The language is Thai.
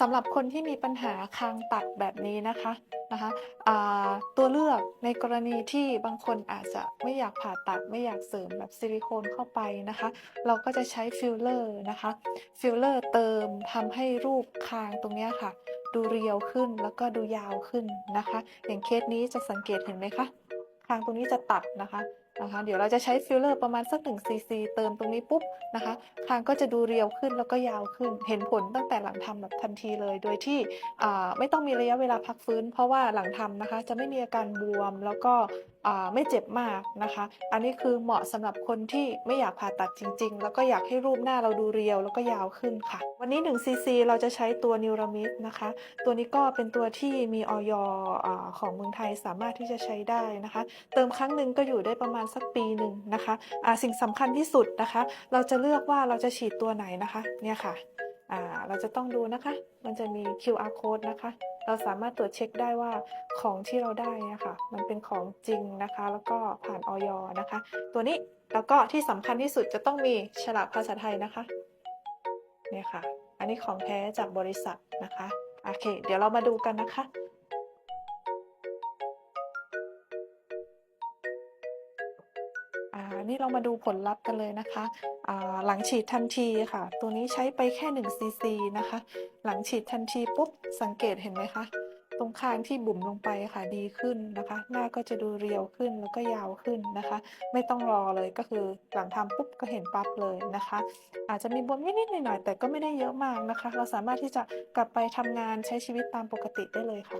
สำหรับคนที่มีปัญหาคางตัดแบบนี้นะคะนะคะตัวเลือกในกรณีที่บางคนอาจจะไม่อยากผ่าตัดไม่อยากเสริมแบบซิลิโคนเข้าไปนะคะ เราก็จะใช้ฟิลเลอร์นะคะฟิลเลอร์เติมทำให้รูปคางตรงนี้ค่ะ ดูเรียวขึ้นแล้วก็ดูยาวขึ้นนะคะ อย่างเคสนี้จะสังเกตเห็นไหมคะคางตรงนี้จะตัดนะคะ นะคะ เดี๋ยวเราจะใช้ฟิลเลอร์ประมาณสัก1ซีซีเติมตรงนี้ปุ๊บนะคะ คางก็จะดูเรียวขึ้นแล้วก็ยาวขึ้น เห็นผลตั้งแต่หลังทำแบบทันทีเลย โดยที่ไม่ต้องมีระยะเวลาพักฟื้น เพราะว่าหลังทำนะคะ จะไม่มีอาการบวมแล้วก็ไม่เจ็บมากนะคะ อันนี้คือเหมาะสำหรับคนที่ไม่อยากผ่าตัดจริง ๆ แล้วก็อยากให้รูปหน้าเราดูเรียวแล้วก็ยาวขึ้นค่ะ วันนี้1ซีซีเราจะใช้ตัวนิวรามิดนะคะ ตัวนี้ก็เป็นตัวที่มีออยอของเมืองไทยสามารถที่จะใช้ได้นะคะ เติมครั้งหนึ่งก็อยู่ได้ประมาณสักปีหนึ่งนะคะอ่าสิ่งสำคัญที่สุดนะคะ เราจะเลือกว่าเราจะฉีดตัวไหนนะคะเนี่ยค่ะอ่าเราจะต้องดูนะคะ มันจะมี QR code นะคะ เราสามารถตรวจเช็คได้ว่าของที่เราได้นะคะมันเป็นของจริงนะคะ แล้วก็ผ่านออยนะคะ ตัวนี้แล้วก็ที่สำคัญที่สุดจะต้องมีฉลากภาษาไทยนะคะเนี่ยค่ะ อันนี้ของแท้จากบริษัทนะคะ โอเค เดี๋ยวเรามาดูกันนะคะ อ่านี่เรามาดูผลลัพธ์กันเลยนะคะอ่าหลังฉีดทันทีค่ะ ตัวนี้ใช้ไปแค่1ซีซีนะคะ หลังฉีดทันทีปุ๊บสังเกตเห็นไหมคะ ตรงคางที่บุ๋มลงไปค่ะดีขึ้นนะคะ หน้าก็จะดูเรียวขึ้นแล้วก็ยาวขึ้นนะคะ ไม่ต้องรอเลยก็คือหลังทำปุ๊บก็เห็นปั๊บเลยนะคะ อาจจะมีบวมนิดๆหน่อยๆแต่ก็ไม่ได้เยอะมากนะคะ เราสามารถที่จะกลับไปทำงานใช้ชีวิตตามปกติได้เลยค่ะ